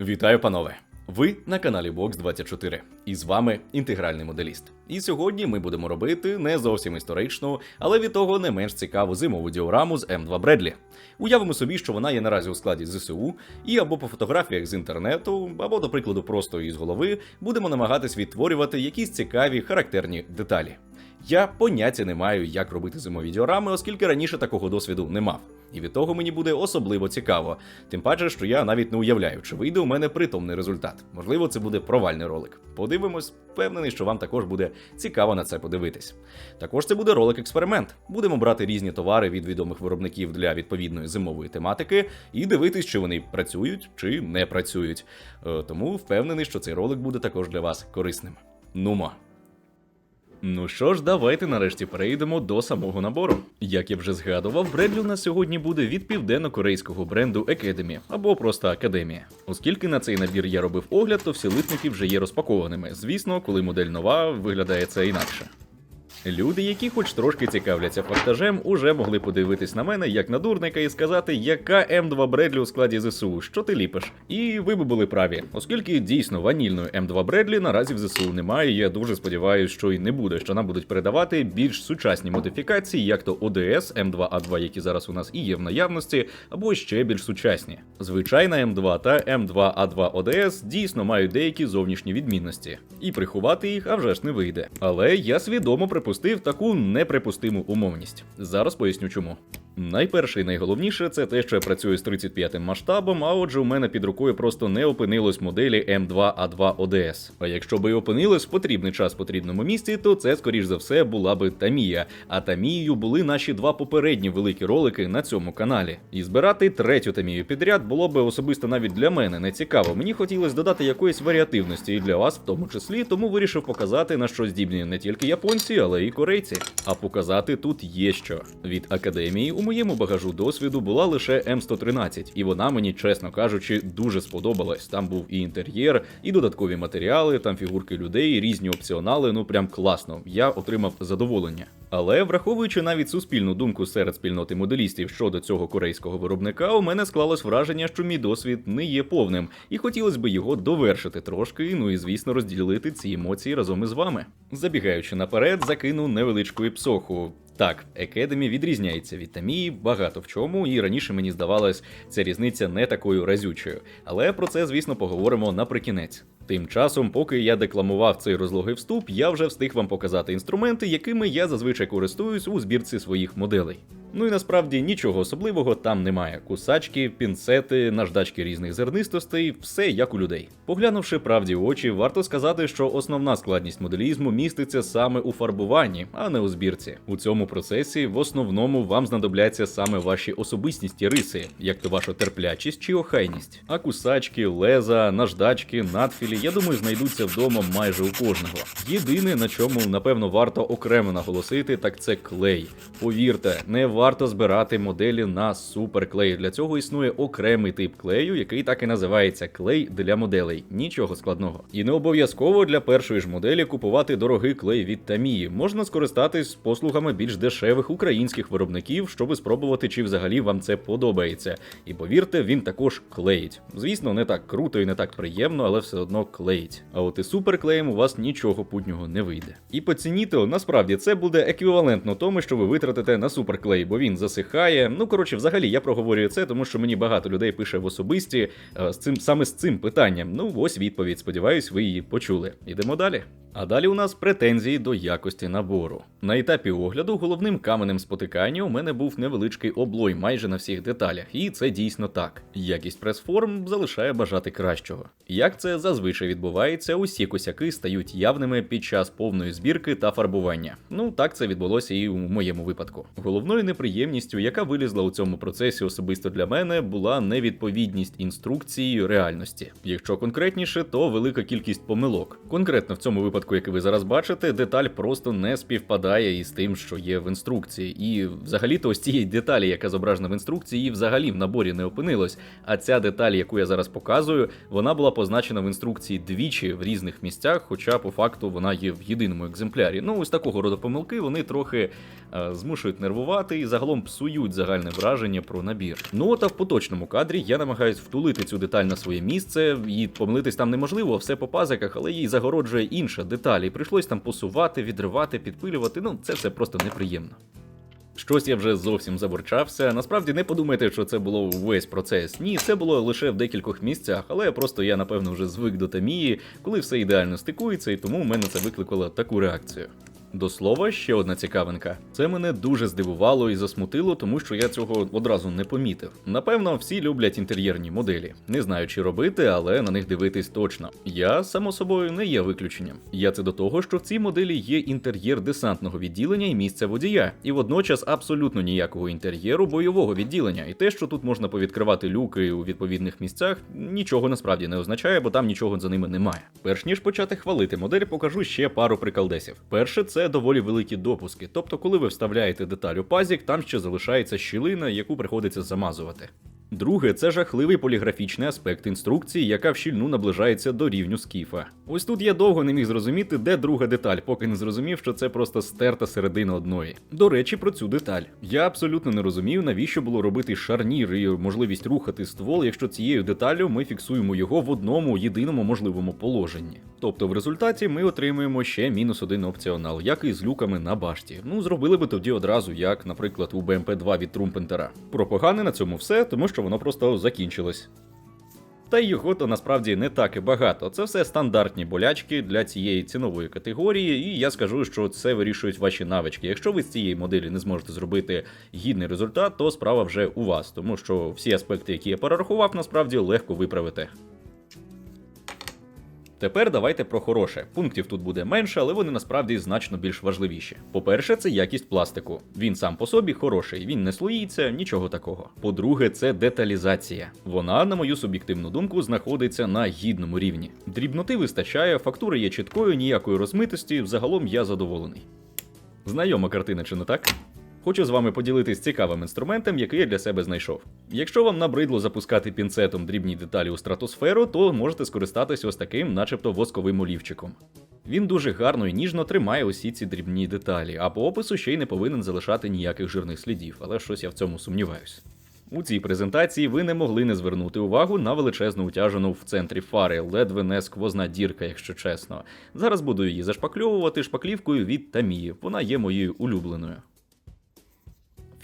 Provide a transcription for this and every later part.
Вітаю, панове! Ви на каналі Box24 і з вами інтегральний моделіст. І сьогодні ми будемо робити не зовсім історичну, але від того не менш цікаву зимову діораму з М2 Бредлі. Уявимо собі, що вона є наразі у складі ЗСУ, і або по фотографіях з інтернету, або, до прикладу, просто із голови будемо намагатись відтворювати якісь цікаві характерні деталі. Я поняття не маю, як робити зимові діорами, оскільки раніше такого досвіду не мав. І від того мені буде особливо цікаво. Тим паче, що я навіть не уявляю, чи вийде у мене притомний результат. Можливо, це буде провальний ролик. Подивимось, впевнений, що вам також буде цікаво на це подивитись. Також це буде ролик-експеримент. Будемо брати різні товари від відомих виробників для відповідної зимової тематики і дивитись, чи вони працюють чи не працюють. Е, Тому впевнений, що цей ролик буде також для вас корисним. Нумо. Ну що ж, давайте нарешті перейдемо до самого набору. Як я вже згадував, Бредлі на сьогодні буде від південно-корейського бренду Academy або просто Академія. Оскільки на цей набір я робив огляд, то всі литники вже є розпакованими. Звісно, коли модель нова, виглядає це інакше. Люди, які хоч трошки цікавляться фактажем, уже могли подивитись на мене як на дурника і сказати, яка М2 Бредлі у складі ЗСУ, що ти ліпиш. І ви би були праві, оскільки дійсно ванільної М2 Бредлі наразі в ЗСУ немає. Я дуже сподіваюся, що і не буде, що нам будуть передавати більш сучасні модифікації, як то ОДС, М2А2, які зараз у нас і є в наявності, або ще більш сучасні. Звичайна М2 та М2А2 ОДС дійсно мають деякі зовнішні відмінності, і приховати їх а вже ж не вийде. Але я свідомо припустив таку неприпустиму умовність. Зараз поясню чому. Найперше і найголовніше це те, що я працюю з 35 масштабом, а отже, у мене під рукою просто не опинилось моделі М2А2 ODS. А якщо би і опинилось в потрібний час в потрібному місці, то це, скоріш за все, була би Тамія. А Тамією були наші два попередні великі ролики на цьому каналі. І збирати третю Тамію підряд було би особисто навіть для мене не цікаво. Мені хотілося додати якоїсь варіативності і для вас в тому числі, тому вирішив показати на що здібні не тільки японці, але й корейці. А показати тут є що. Від академії у моєму багажу досвіду була лише М113, і вона мені, чесно кажучи, дуже сподобалась. Там був і інтер'єр, і додаткові матеріали, там фігурки людей, різні опціонали. Ну прям класно. Я отримав задоволення. Але враховуючи навіть суспільну думку серед спільноти моделістів щодо цього корейського виробника, у мене склалось враження, що мій досвід не є повним, і хотілося б його довершити трошки, ну і звісно розділити ці емоції разом із вами. Забігаючи наперед, закину невеличку іпсоху. Так, Academy відрізняється від Тамії багато в чому, і раніше мені здавалось, ця різниця не такою разючою. Але про це, звісно, поговоримо наприкінець. Тим часом, поки я декламував цей розлогий вступ, я вже встиг вам показати інструменти, якими я зазвичай користуюсь у збірці своїх моделей. Ну і насправді нічого особливого там немає: кусачки, пінцети, наждачки різних зернистостей, все як у людей. Поглянувши правді в очі, варто сказати, що основна складність моделізму міститься саме у фарбуванні, а не у збірці. У цьому процесі в основному вам знадобляться саме ваші особистісні риси, як то ваша терплячість чи охайність. А кусачки, леза, наждачки, надфілі, я думаю, знайдуться вдома майже у кожного. Єдине, на чому напевно варто окремо наголосити, так це клей. Повірте, не варто збирати моделі на суперклей. Для цього існує окремий тип клею, який так і називається клей для моделей. Нічого складного. І не обов'язково для першої ж моделі купувати дорогий клей від Тамії. Можна скористатись послугами більш дешевих українських виробників, щоб спробувати, чи взагалі вам це подобається. І повірте, він також клеїть. Звісно, не так круто і не так приємно, але все одно клеїть. А от і суперклеєм у вас нічого путнього не вийде. І по ціні то насправді це буде еквівалентно тому, що ви витратите на суперклей, бо він засихає. Ну коротше, взагалі я проговорюю це, тому що мені багато людей пише в особисті е, з цим саме з цим питанням. Ну ось відповідь. Сподіваюсь, ви її почули. Ідемо далі. А далі у нас претензії до якості набору. На етапі огляду головним каменем спотикання у мене був невеличкий облой майже на всіх деталях, і це дійсно так. Якість прес-форм залишає бажати кращого. Як це зазвичай відбувається, усі косяки стають явними під час повної збірки та фарбування. Ну так це відбулося і у моєму випадку. Головною неприємністю, яка вилізла у цьому процесі особисто для мене, була невідповідність інструкції реальності. Якщо конкретніше, то велика кількість помилок. Конкретно в цьому випадку який ви зараз бачите, деталь просто не співпадає із тим, що є в інструкції. І взагалі-то ось цієї деталі, яка зображена в інструкції, взагалі в наборі не опинилось. А ця деталь, яку я зараз показую, вона була позначена в інструкції двічі в різних місцях, хоча по факту вона є в єдиному екземплярі. Ну, ось такого роду помилки вони трохи е, змушують нервувати і загалом псують загальне враження про набір. Ну от а в поточному кадрі я намагаюсь втулити цю деталь на своє місце, і помилитись там неможливо, все по пазиках, але їй загороджує інша деталь. І прийшлось там посувати, відривати, підпилювати. Ну, це все просто неприємно. Щось я вже зовсім забурчався. Насправді не подумайте, що це було весь процес. Ні, це було лише в декількох місцях, але просто я напевно вже звик до тамії, коли все ідеально стикується, і тому в мене це викликало таку реакцію. До слова, ще одна цікавинка. Це мене дуже здивувало і засмутило, тому що я цього одразу не помітив. Напевно, всі люблять інтер'єрні моделі. Не знаю, чи робити, але на них дивитись точно. Я, само собою, не є виключенням. Я це до того, що в цій моделі є інтер'єр десантного відділення і місця водія, і водночас абсолютно ніякого інтер'єру бойового відділення. І те, що тут можна повідкривати люки у відповідних місцях, нічого насправді не означає, бо там нічого за ними немає. Перш ніж почати хвалити модель, покажу ще пару приколдесів. Перше, це доволі великі допуски. Тобто, коли ви вставляєте деталь у пазік, там ще залишається щілина, яку приходиться замазувати. Друге, це жахливий поліграфічний аспект інструкції, яка в щільну наближається до рівню скіфа. Ось тут я довго не міг зрозуміти, де друга деталь, поки не зрозумів, що це просто стерта середина одної. До речі, про цю деталь. Я абсолютно не розумів, навіщо було робити шарнір і можливість рухати ствол, якщо цією деталлю ми фіксуємо його в одному єдиному можливому положенні. Тобто в результаті ми отримуємо ще мінус один опціонал, як і з люками на башті. Ну, зробили би тоді одразу, як, наприклад, у BMP-2 від Трумпентера. Про погане на цьому все, тому що воно просто закінчилось. Та його то насправді не так і багато. Це все стандартні болячки для цієї цінової категорії, і я скажу, що це вирішують ваші навички. Якщо ви з цієї моделі не зможете зробити гідний результат, то справа вже у вас, тому що всі аспекти, які я перерахував, насправді легко виправити. Тепер давайте про хороше. Пунктів тут буде менше, але вони насправді значно більш важливіші. По-перше, це якість пластику. Він сам по собі хороший, він не слоїться, нічого такого. По-друге, це деталізація. Вона, на мою суб'єктивну думку, знаходиться на гідному рівні. Дрібноти вистачає, фактура є чіткою, ніякої розмитості. Взагалом я задоволений. Знайома картина, чи не так? Хочу з вами поділитись цікавим інструментом, який я для себе знайшов. Якщо вам набридло запускати пінцетом дрібні деталі у стратосферу, то можете скористатись ось таким, начебто восковим олівчиком. Він дуже гарно і ніжно тримає усі ці дрібні деталі, а по опису ще й не повинен залишати ніяких жирних слідів, але щось я в цьому сумніваюсь. У цій презентації ви не могли не звернути увагу на величезну утяжену в центрі фари, ледве не сквозна дірка, якщо чесно. Зараз буду її зашпакльовувати шпаклівкою від Тамії. Вона є моєю улюбленою.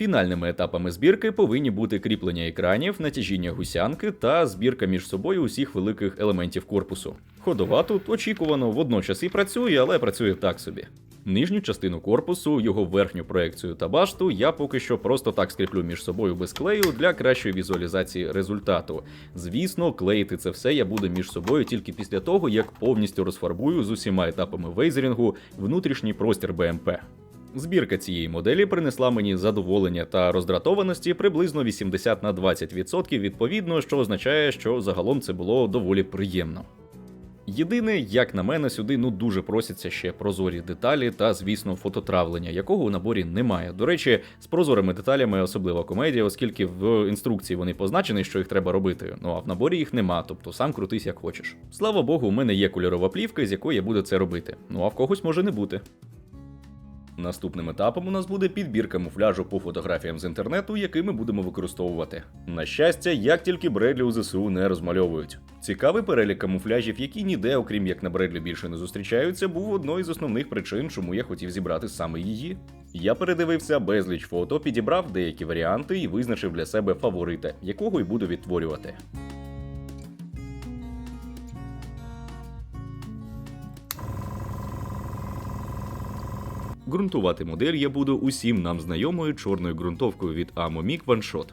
Фінальними етапами збірки повинні бути кріплення екранів, натяжіння гусянки та збірка між собою усіх великих елементів корпусу. Ходова тут очікувано водночас і працює, але працює так собі. Нижню частину корпусу, його верхню проекцію та башту я поки що просто так скріплю між собою без клею для кращої візуалізації результату. Звісно, клеїти це все я буду між собою тільки після того, як повністю розфарбую з усіма етапами вейзерінгу внутрішній простір БМП. Збірка цієї моделі принесла мені задоволення та роздратованості приблизно 80 на 20% відповідно, що означає, що загалом це було доволі приємно. Єдине, як на мене, сюди ну дуже просяться ще прозорі деталі та, звісно, фототравлення, якого у наборі немає. До речі, з прозорими деталями особлива комедія, оскільки в інструкції вони позначені, що їх треба робити. Ну а в наборі їх нема, тобто сам крутись як хочеш. Слава Богу, у мене є кольорова плівка, з якої я буду це робити. Ну а в когось може не бути. Наступним етапом у нас буде підбір камуфляжу по фотографіям з інтернету, який ми будемо використовувати. На щастя, як тільки Бредлі у ЗСУ не розмальовують. Цікавий перелік камуфляжів, які ніде, окрім як на Бредлі, більше не зустрічаються, був одною з основних причин, чому я хотів зібрати саме її. Я передивився безліч фото, підібрав деякі варіанти і визначив для себе фаворита, якого й буду відтворювати. Ґрунтувати модель я буду усім нам знайомою чорною ґрунтовкою від Amomik OneShot.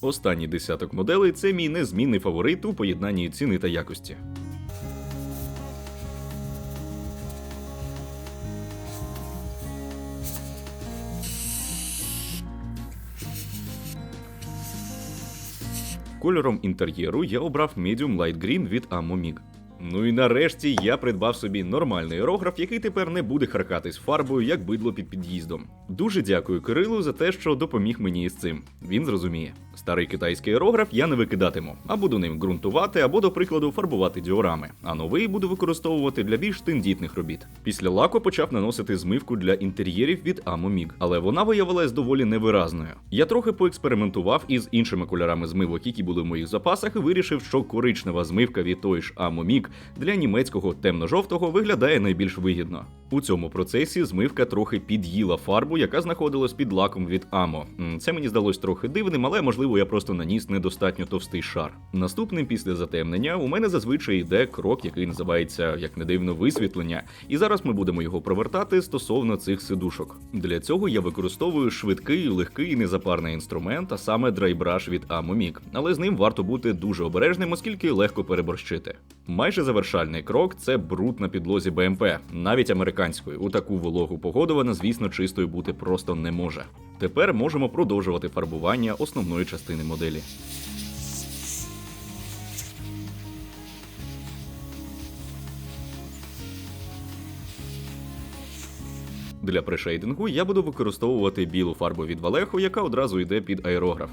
Останній десяток моделей це мій незмінний фаворит у поєднанні ціни та якості. Кольором інтер'єру я обрав Medium Light Green від Amomik. Ну і нарешті я придбав собі нормальний аерограф, який тепер не буде харкатись фарбою, як бидло під під'їздом. Дуже дякую Кирилу за те, що допоміг мені із цим. Він зрозуміє. Старий китайський аерограф я не викидатиму, а буду ним ґрунтувати або, до прикладу, фарбувати діорами. А новий буду використовувати для більш тендітних робіт. Після лаку почав наносити змивку для інтер'єрів від Amomig, але вона виявилась доволі невиразною. Я трохи поекспериментував із іншими кольорами змивок, які були в моїх запасах, і вирішив, що коричнева змивка від той ж Amomig для німецького темно-жовтого виглядає найбільш вигідно. У цьому процесі змивка трохи під'їла фарбу, яка знаходилась під лаком від. М, Це мені здалось трохи дивним, але можливо я просто наніс недостатньо товстий шар. Наступним після затемнення у мене зазвичай йде крок, який називається як не дивно висвітлення, і зараз ми будемо його провертати стосовно цих сидушок. Для цього я використовую швидкий, легкий і незапарний інструмент, а саме драйбраш від Amomig. але з ним варто бути дуже обережним, оскільки легко переборщити. Майже завершальний крок це бруд на підлозі БМП, навіть американської. У таку вологу погоду вона, звісно, чистою бути просто не може. Тепер можемо продовжувати фарбування основної частини моделі. Для прешейдингу я буду використовувати білу фарбу від Vallejo, яка одразу йде під аерограф.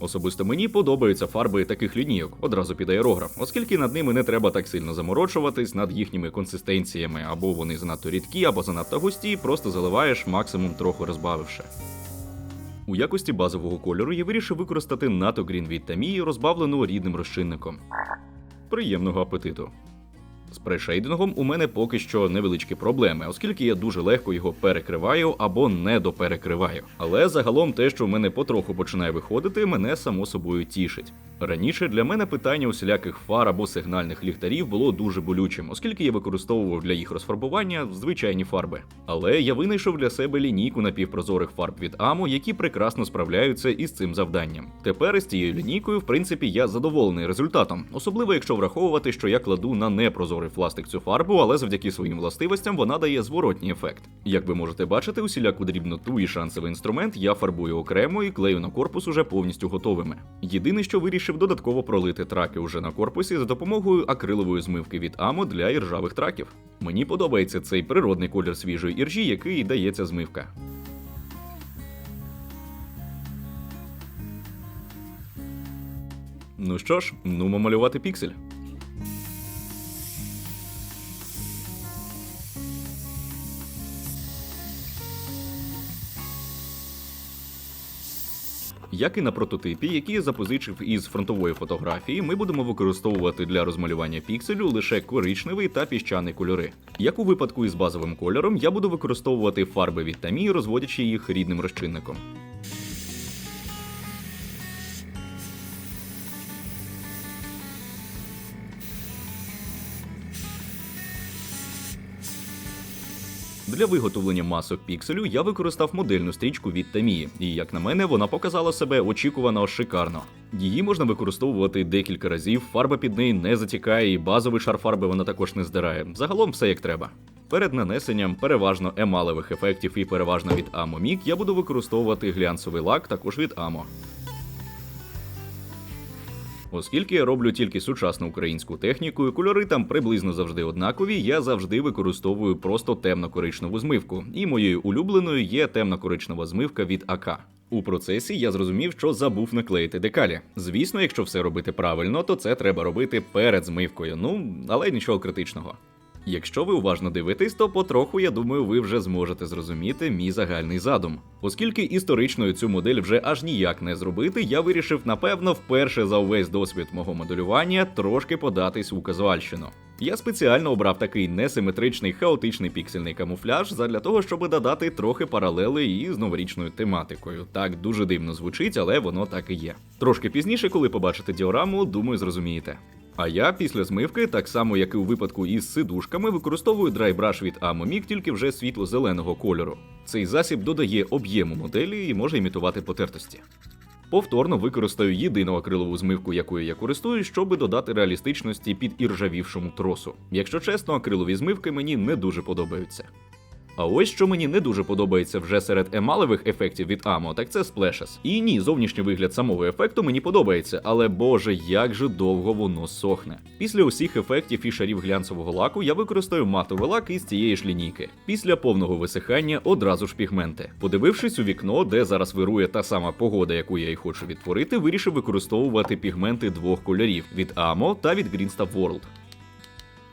Особисто мені подобаються фарби таких лінійок одразу під аерограф, оскільки над ними не треба так сильно заморочуватись над їхніми консистенціями, або вони занадто рідкі, або занадто густі, просто заливаєш максимум трохи розбавивши. У якості базового кольору я вирішив використати НАТО Green від Tamiya, розбавлену рідним розчинником. Приємного апетиту. З прешейдингом у мене поки що невеличкі проблеми, оскільки я дуже легко його перекриваю або недоперекриваю. Але загалом те, що в мене потроху починає виходити, мене само собою тішить. Раніше для мене питання усіляких фар або сигнальних ліхтарів було дуже болючим, оскільки я використовував для їх розфарбування звичайні фарби. Але я винайшов для себе лінійку напівпрозорих фарб від Amo, які прекрасно справляються із цим завданням. Тепер із цією лінійкою, в принципі, я задоволений результатом, особливо якщо враховувати, що я кладу на непрозорий пластик цю фарбу, але завдяки своїм властивостям вона дає зворотній ефект. Як ви можете бачити, усіляку дрібноту і шансовий інструмент я фарбую окремо і клею на корпус уже повністю готовими. Єдине, що вирішив додатково пролити траки уже на корпусі за допомогою акрилової змивки від Amo для іржавих траків. Мені подобається цей природний колір свіжої іржі, який дається змивка. Ну що ж, нумо малювати піксель. Як і на прототипі, який я запозичив із фронтової фотографії, ми будемо використовувати для розмалювання пікселю лише коричневий та піщаний кольори. Як у випадку із базовим кольором, я буду використовувати фарби від Тамі, розводячи їх рідним розчинником. Для виготовлення масок пікселю я використав модельну стрічку від Tamiya, і як на мене, вона показала себе очікувано шикарно. Її можна використовувати декілька разів, фарба під неї не затікає, і базовий шар фарби вона також не здирає. Загалом все як треба. Перед нанесенням переважно емалевих ефектів і переважно від Amo Mig я буду використовувати глянцевий лак також від Amo. Оскільки я роблю тільки сучасну українську техніку, і кольори там приблизно завжди однакові, я завжди використовую просто темно-коричневу змивку, і моєю улюбленою є темно-коричнева змивка від АК. У процесі я зрозумів, що забув наклеїти декалі. Звісно, якщо все робити правильно, то це треба робити перед змивкою. Ну, але нічого критичного. Якщо ви уважно дивитесь, то потроху, я думаю, ви вже зможете зрозуміти мій загальний задум. Оскільки історичною цю модель вже аж ніяк не зробити, я вирішив, напевно, вперше за увесь досвід мого моделювання трошки податись у казуальщину. Я спеціально обрав такий несиметричний хаотичний піксельний камуфляж задля того, щоб додати трохи паралели із новорічною тематикою. Так дуже дивно звучить, але воно так і є. Трошки пізніше, коли побачите діораму, думаю, зрозумієте. А я після змивки, так само як і у випадку із сидушками, використовую драйбраш від Amomig, тільки вже світло-зеленого кольору. Цей засіб додає об'єму моделі і може імітувати потертості. Повторно використаю єдину акрилову змивку, якою я користуюсь, щоб додати реалістичності під іржавівшому тросу. Якщо чесно, акрилові змивки мені не дуже подобаються. А ось що мені не дуже подобається вже серед емалевих ефектів від Amo, так це Splashes. І ні, зовнішній вигляд самого ефекту мені подобається, але боже, як же довго воно сохне. Після усіх ефектів і шарів глянцевого лаку я використаю матовий лак із цієї ж лінійки. Після повного висихання одразу ж пігменти. Подивившись у вікно, де зараз вирує та сама погода, яку я й хочу відтворити, вирішив використовувати пігменти двох кольорів від Amo та від Green Stuff World.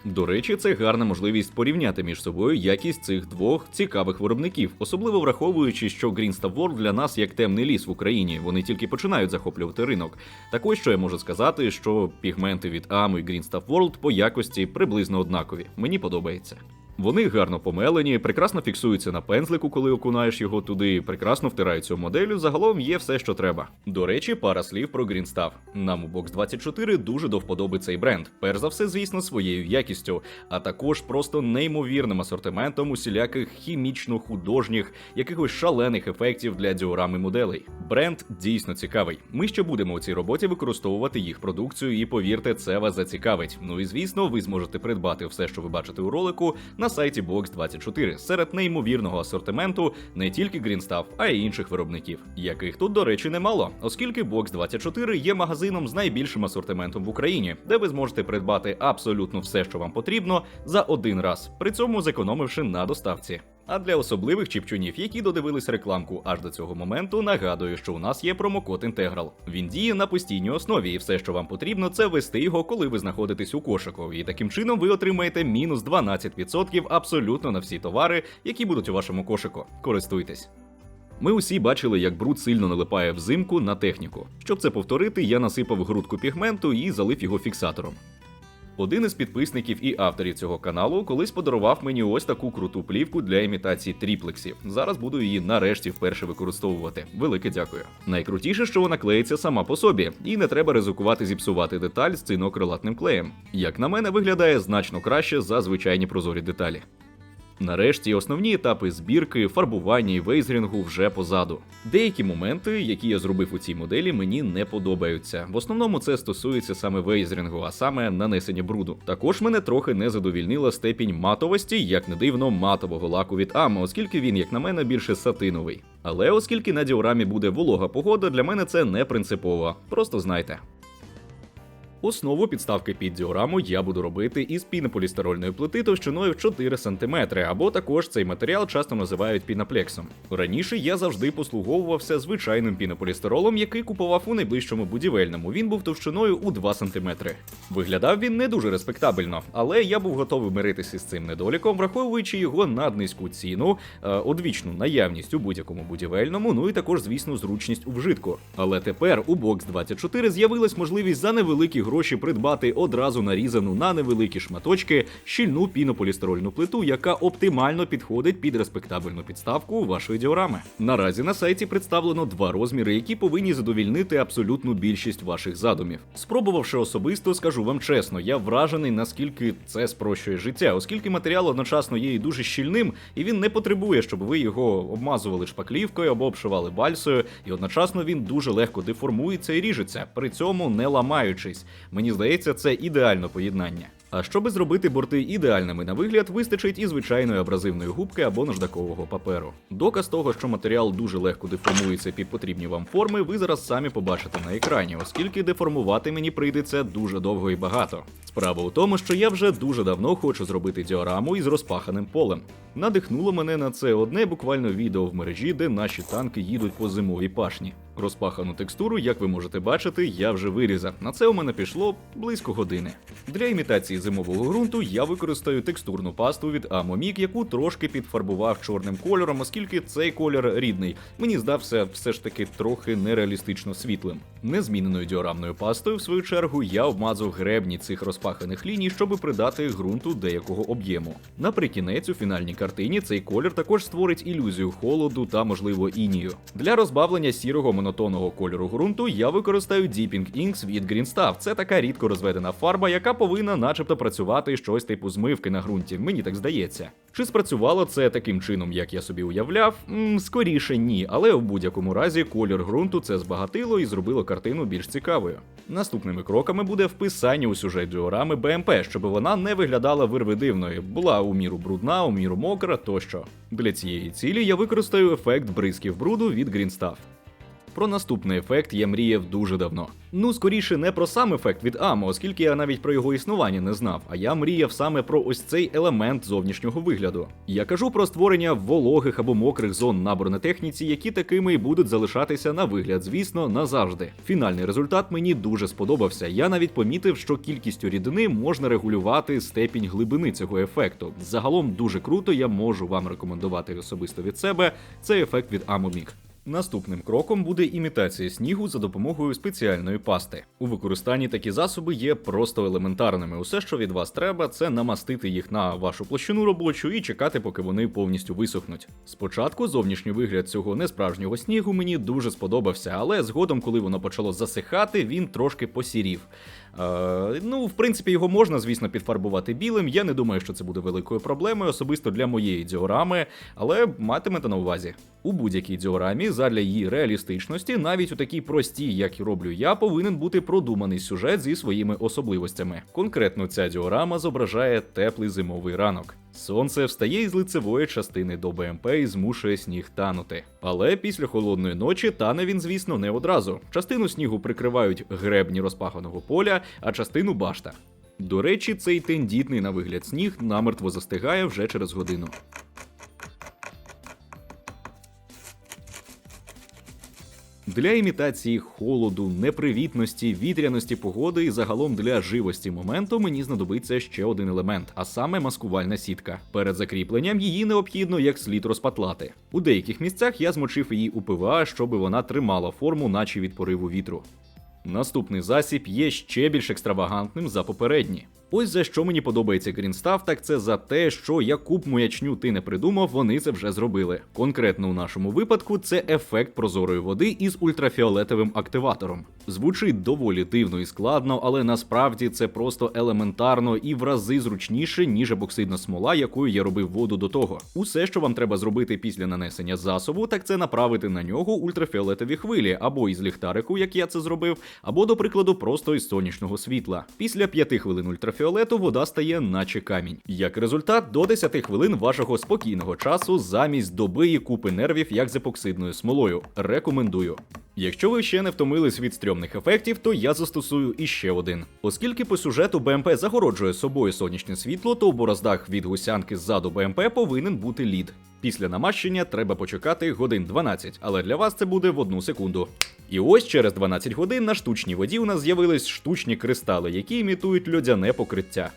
До речі, це гарна можливість порівняти між собою якість цих двох цікавих виробників, особливо враховуючи, що Green Star World для нас як темний ліс в Україні. Вони тільки починають захоплювати ринок. Так ось що я можу сказати, що пігменти від AMO і Green Stuff World по якості приблизно однакові. Мені подобається. Вони гарно помелені, прекрасно фіксуються на пензлику, коли окунаєш його туди, прекрасно втираються у моделю. Загалом є все, що треба. До речі, пара слів про Greenstaff. Нам у Box 24 дуже до вподоби цей бренд. Перш за все, звісно, своєю якістю, а також просто неймовірним асортиментом усіляких хімічно-художніх, якихось шалених ефектів для діорами моделей. Бренд дійсно цікавий. Ми ще будемо у цій роботі використовувати їх продукцію, і повірте, це вас зацікавить. Ну і звісно, ви зможете придбати все, що ви бачите у ролику, на сайті Box24 серед неймовірного асортименту не тільки Greenstuff, а й інших виробників, яких тут, до речі, немало, оскільки Box24 є магазином з найбільшим асортиментом в Україні, де ви зможете придбати абсолютно все, що вам потрібно, за один раз, при цьому зекономивши на доставці. А для особливих чіпчунів, які додивились рекламку аж до цього моменту, нагадую, що у нас є промокод Інтеграл. Він діє на постійній основі, і все, що вам потрібно, це ввести його, коли ви знаходитесь у кошику. І таким чином ви отримаєте мінус 12% абсолютно на всі товари, які будуть у вашому кошику. Користуйтесь. Ми усі бачили, як бруд сильно налипає взимку на техніку. Щоб це повторити, я насипав грудку пігменту і залив його фіксатором. Один із підписників і авторів цього каналу колись подарував мені ось таку круту плівку для імітації тріплексів. Зараз буду її нарешті вперше використовувати. Велике дякую. Найкрутіше, що вона клеїться сама по собі, і не треба ризикувати зіпсувати деталь з цинокрилатним клеєм. Як на мене, виглядає значно краще за звичайні прозорі деталі. Нарешті основні етапи збірки, фарбування і вейзрінгу вже позаду. Деякі моменти, які я зробив у цій моделі, мені не подобаються. В основному це стосується саме вейзрінгу, а саме нанесення бруду. Також мене трохи не задовільнила степінь матовості, як не дивно, матового лаку від Ама, оскільки він, як на мене, більше сатиновий. Але оскільки на діорамі буде волога погода, для мене це не принципово. Просто знайте. Основу підставки під діораму я буду робити із пінополістирольної плити товщиною в 4 см, або також цей матеріал часто називають піноплексом. Раніше я завжди послуговувався звичайним пінополістиролом, який купував у найближчому будівельному. Він був товщиною у 2 см. Виглядав він не дуже респектабельно, але я був готовий миритися з цим недоліком, враховуючи його наднизьку ціну, е, одвічну наявність у будь-якому будівельному, ну і також, звісно, зручність у вжитку. Але тепер у Box 24 з'явилась можливість за невеликі гроші придбати одразу нарізану на невеликі шматочки щільну пінополістирольну плиту, яка оптимально підходить під респектабельну підставку вашої діорами. Наразі на сайті представлено два розміри, які повинні задовільнити абсолютну більшість ваших задумів. Спробувавши особисто, скажу вам чесно, я вражений, наскільки це спрощує життя, оскільки матеріал одночасно є і дуже щільним, і він не потребує, щоб ви його обмазували шпаклівкою або обшивали бальсою, і одночасно він дуже легко деформується і ріжеться, при цьому не ламаючись. Мені здається, це ідеальне поєднання. А щоби зробити борти ідеальними на вигляд, вистачить і звичайної абразивної губки або наждакового паперу. Доказ того, що матеріал дуже легко деформується під потрібні вам форми, ви зараз самі побачите на екрані, оскільки деформувати мені прийдеться дуже довго і багато. Справа у тому, що я вже дуже давно хочу зробити діораму із розпаханим полем. Надихнуло мене на це одне буквально відео в мережі, де наші танки їдуть по зимовій пашні. Розпахану текстуру, як ви можете бачити, я вже вирізав. На це у мене пішло близько години. Для імітації зимового ґрунту я використаю текстурну пасту від Amomik, яку трошки підфарбував чорним кольором, оскільки цей колір рідний. Мені здався все ж таки трохи нереалістично світлим. Незміненою діорамною пастою, в свою чергу, я обмазав гребні цих розпаханих ліній, щоб придати ґрунту деякого об'єму. Наприкінець у фінальній картині цей колір також створить ілюзію холоду та, можливо, інію. Для розбавлення сірого монотонного кольору ґрунту я використаю Deeping Inks від Greenstuff. Це така рідко розведена фарба, яка повинна, начебто, працювати щось типу змивки на ґрунті. Мені так здається. Чи спрацювало це таким чином, як я собі уявляв? М, скоріше ні, але в будь-якому разі колір ґрунту це збагатило і зробило картину більш цікавою. Наступними кроками буде вписання у сюжет діорами БМП, щоб вона не виглядала вирвидивною, була у міру брудна, у міру мокра тощо. Для цієї цілі я використаю ефект бризків бруду від Greenstuff. Про наступний ефект я мріяв дуже давно. Ну, скоріше, не про сам ефект від Амо, оскільки я навіть про його існування не знав, а я мріяв саме про ось цей елемент зовнішнього вигляду. Я кажу про створення вологих або мокрих зон на бронетехніці, які такими і будуть залишатися на вигляд, звісно, назавжди. Фінальний результат мені дуже сподобався. Я навіть помітив, що кількістю рідини можна регулювати степінь глибини цього ефекту. Загалом дуже круто, я можу вам рекомендувати особисто від себе цей ефект від Amomik. Наступним кроком буде імітація снігу за допомогою спеціальної пасти. У використанні такі засоби є просто елементарними. Усе, що від вас треба, це намастити їх на вашу площину робочу і чекати, поки вони повністю висохнуть. Спочатку зовнішній вигляд цього несправжнього снігу мені дуже сподобався, але згодом, коли воно почало засихати, він трошки посірів. Е, ну, в принципі, його можна, звісно, підфарбувати білим. Я не думаю, що це буде великою проблемою, особисто для моєї діорами, але матимете на увазі. У будь-якій діорамі, задля її реалістичності, навіть у такій простій, як і роблю я, повинен бути продуманий сюжет зі своїми особливостями. Конкретно ця діорама зображає теплий зимовий ранок. Сонце встає із лицевої частини до БМП і змушує сніг танути. Але після холодної ночі тане він, звісно, не одразу. Частину снігу прикривають гребні розпаханого поля, а частину башта. До речі, цей тендітний на вигляд сніг намертво застигає вже через годину. Для імітації холоду, непривітності, вітряності погоди і загалом для живості моменту мені знадобиться ще один елемент, а саме маскувальна сітка. Перед закріпленням її необхідно як слід розпатлати. У деяких місцях я змочив її у ПВА, щоб вона тримала форму, наче від пориву вітру. Наступний засіб є ще більш екстравагантним за попередні. Ось за що мені подобається Greenstuff, так це за те, що яку б маячню ти не придумав, вони це вже зробили. Конкретно у нашому випадку це ефект прозорої води із ультрафіолетовим активатором. Звучить доволі дивно і складно, але насправді це просто елементарно і в рази зручніше, ніж ебоксидна смола, якою я робив воду до того. Усе, що вам треба зробити після нанесення засобу, так це направити на нього ультрафіолетові хвилі або із ліхтарику, як я це зробив, або, до прикладу, просто із сонячного світла. Після 5 хвилин ультрафіолету вода стає наче камінь. Як результат, до 10 хвилин вашого спокійного часу замість доби і купи нервів, як з епоксидною смолою. Рекомендую. Якщо ви ще не втомились від стрьомних ефектів, то я застосую іще один. Оскільки по сюжету БМП загороджує собою сонячне світло, то у бороздах від гусянки ззаду БМП повинен бути лід. Після намащення треба почекати годин 12, але для вас це буде в одну секунду. І ось через 12 годин на штучній воді у нас з'явились штучні кристали, які імітують льодяне покриття.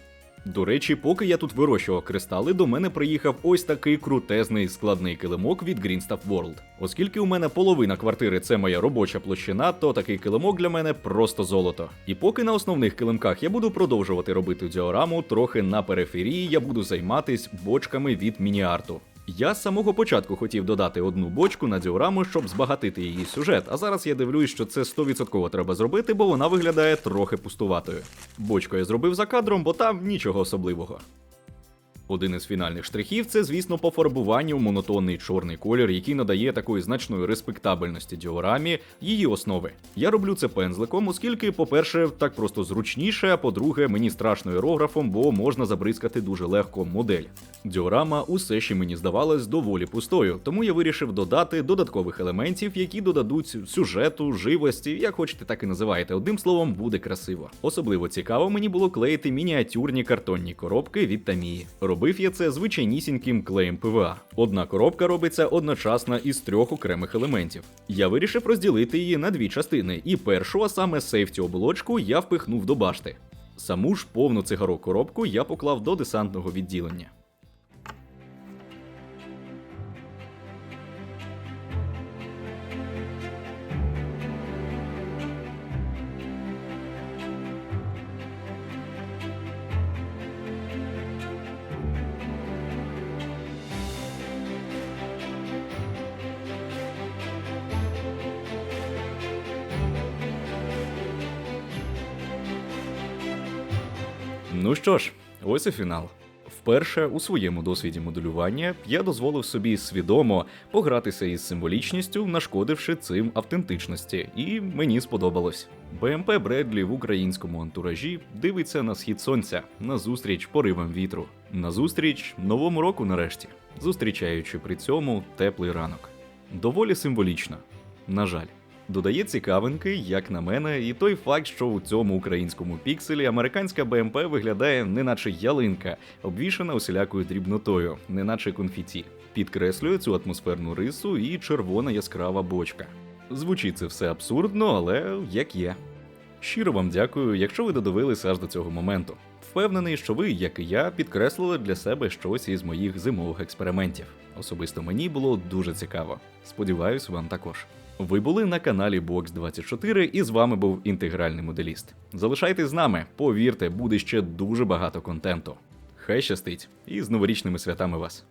До речі, поки я тут вирощував кристали, до мене приїхав ось такий крутезний складний килимок від Greenstuff World. Оскільки у мене половина квартири це моя робоча площина, то такий килимок для мене просто золото. І поки на основних килимках я буду продовжувати робити діораму, трохи на периферії я буду займатись бочками від міні-арту. Я з самого початку хотів додати одну бочку на діораму, щоб збагатити її сюжет, а зараз я дивлюсь, що це 100% треба зробити, бо вона виглядає трохи пустуватою. Бочку я зробив за кадром, бо там нічого особливого. Один із фінальних штрихів це, звісно, пофарбування у монотонний чорний колір, який надає такої значної респектабельності діорамі її основи. Я роблю це пензликом, оскільки, по-перше, так просто зручніше, а по-друге, мені страшно аерографом, бо можна забризкати дуже легко модель. Діорама усе ще мені здавалось доволі пустою, тому я вирішив додати додаткових елементів, які додадуть сюжету, живості, як хочете, так і називаєте. Одним словом, буде красиво. Особливо цікаво мені було клеїти мініатюрні картонні коробки від Тамії. Робив я це звичайнісіньким клеєм ПВА. Одна коробка робиться одночасно із трьох окремих елементів. Я вирішив розділити її на дві частини, і першу, а саме сейфті оболочку, я впихнув до башти. Саму ж повну цигарок коробку я поклав до десантного відділення. Що ж, ось і фінал. Вперше у своєму досвіді моделювання я дозволив собі свідомо погратися із символічністю, нашкодивши цим автентичності, і мені сподобалось. БМП Бредлі в українському антуражі дивиться на схід сонця, на зустріч поривам вітру, на зустріч новому року нарешті, зустрічаючи при цьому теплий ранок. Доволі символічно, на жаль. Додає цікавинки, як на мене, і той факт, що у цьому українському пікселі американська БМП виглядає неначе ялинка, обвішана усілякою дрібнотою, неначе конфіті. Підкреслює цю атмосферну рису і червона яскрава бочка. Звучить це все абсурдно, але як є. Щиро вам дякую, якщо ви додивилися аж до цього моменту. Впевнений, що ви, як і я, підкреслили для себе щось із моїх зимових експериментів. Особисто мені було дуже цікаво. Сподіваюсь, вам також. Ви були на каналі Box 24 і з вами був інтегральний моделіст. Залишайтесь з нами, повірте, буде ще дуже багато контенту. Хай щастить і з новорічними святами вас!